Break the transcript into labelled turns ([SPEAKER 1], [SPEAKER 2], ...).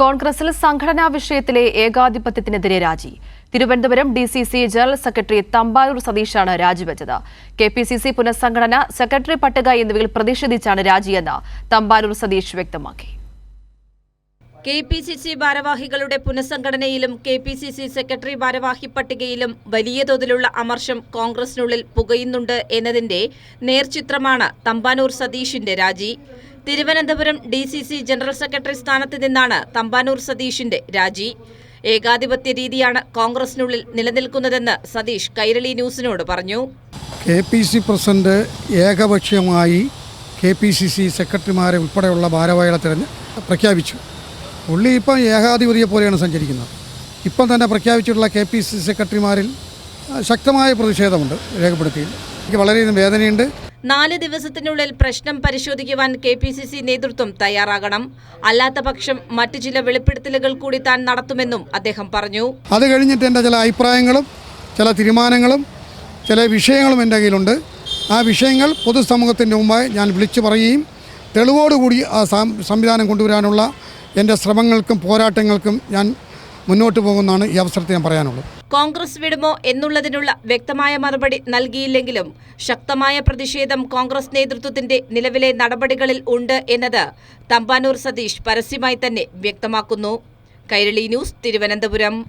[SPEAKER 1] കോൺഗ്രസിൽ സംഘടനാ വിഷയത്തിലെ ഏകാധിപത്യത്തിനെതിരെ രാജി. Thiruvananthapuram D C C general secretary Thampanoor സതീഷാണ് രാജിവെച്ചത്. കെ പി സി സി പുനഃസംഘടന സെക്രട്ടറി പട്ടിക എന്നിവയിൽ പ്രതിഷേധിച്ചാണ് രാജിയെന്ന് തമ്പാനൂർ സതീഷ് വ്യക്തമാക്കി.
[SPEAKER 2] കെ പി സി സി ഭാരവാഹികളുടെ പുനഃസംഘടനയിലും K P C C secretary ഭാരവാഹി പട്ടികയിലും വലിയ തോതിലുള്ള അമർഷം കോൺഗ്രസിനുള്ളിൽ പുകയുന്നുണ്ട് എന്നതിന്റെ നേർചിത്രമാണ് തമ്പാനൂർ സതീഷിന്റെ രാജി. Thiruvananthapuram D C C general secretary സ്ഥാനത്ത് നിന്നാണ് തമ്പാനൂർ സതീഷിന്റെ രാജി. ഏകാധിപത്യ രീതിയാണ് കോൺഗ്രസിനുള്ളിൽ നിലനിൽക്കുന്നതെന്ന് സതീഷ് കൈരളി ന്യൂസിനോട് പറഞ്ഞു.
[SPEAKER 3] കെ പി സി പ്രസിഡന്റ് ഏകപക്ഷീയമായി കെ പി സി സി സെക്രട്ടറിമാരെ ഉൾപ്പെടെയുള്ള ഭാരവാഹികളെ തിരഞ്ഞ് പ്രഖ്യാപിച്ചു. പുള്ളി ഇപ്പം ഏകാധിപതിയെ പോലെയാണ് സഞ്ചരിക്കുന്നത്. ഇപ്പം തന്നെ പ്രഖ്യാപിച്ചിട്ടുള്ള കെ പി സി സെക്രട്ടറിമാരിൽ ശക്തമായ പ്രതിഷേധമുണ്ട് രേഖപ്പെടുത്തിയിൽ. എനിക്ക് വളരെയധികം വേദനയുണ്ട്.
[SPEAKER 2] നാല് ദിവസത്തിനുള്ളിൽ പ്രശ്നം പരിശോധിക്കുവാൻ കെ പി സി സി നേതൃത്വം തയ്യാറാകണം. അല്ലാത്ത പക്ഷം മറ്റു ചില വെളിപ്പെടുത്തലുകൾ കൂടി താൻ നടത്തുമെന്നും അദ്ദേഹം പറഞ്ഞു.
[SPEAKER 3] അത് കഴിഞ്ഞിട്ട് എന്റെ ചില അഭിപ്രായങ്ങളും ചില തീരുമാനങ്ങളും ചില വിഷയങ്ങളും എന്റെ കയ്യിലുണ്ട്. ആ വിഷയങ്ങൾ പൊതുസമൂഹത്തിന്റെ മുമ്പായി ഞാൻ വിളിച്ചു പറയുകയും തെളിവോടുകൂടി ആ സംവിധാനം കൊണ്ടുവരാനുള്ള എന്റെ ശ്രമങ്ങൾക്കും പോരാട്ടങ്ങൾക്കും ഞാൻ മുന്നോട്ട് പോകുമെന്നാണ് ഈ അവസരത്തിൽ ഞാൻ പറയാനുള്ളത്.
[SPEAKER 2] കോൺഗ്രസ് വിടുമോ എന്നുള്ളതിനുള്ള വ്യക്തമായ മറുപടി നൽകിയില്ലെങ്കിലും ശക്തമായ പ്രതിഷേധം കോൺഗ്രസ് നേതൃത്വത്തിന്റെ നിലവിലെ നടപടികളിൽ ഉണ്ട് എന്നത് തമ്പാനൂർ സതീഷ് പരസ്യമായി തന്നെ വ്യക്തമാക്കുന്നു. കൈരളി ന്യൂസ് തിരുവനന്തപുരം.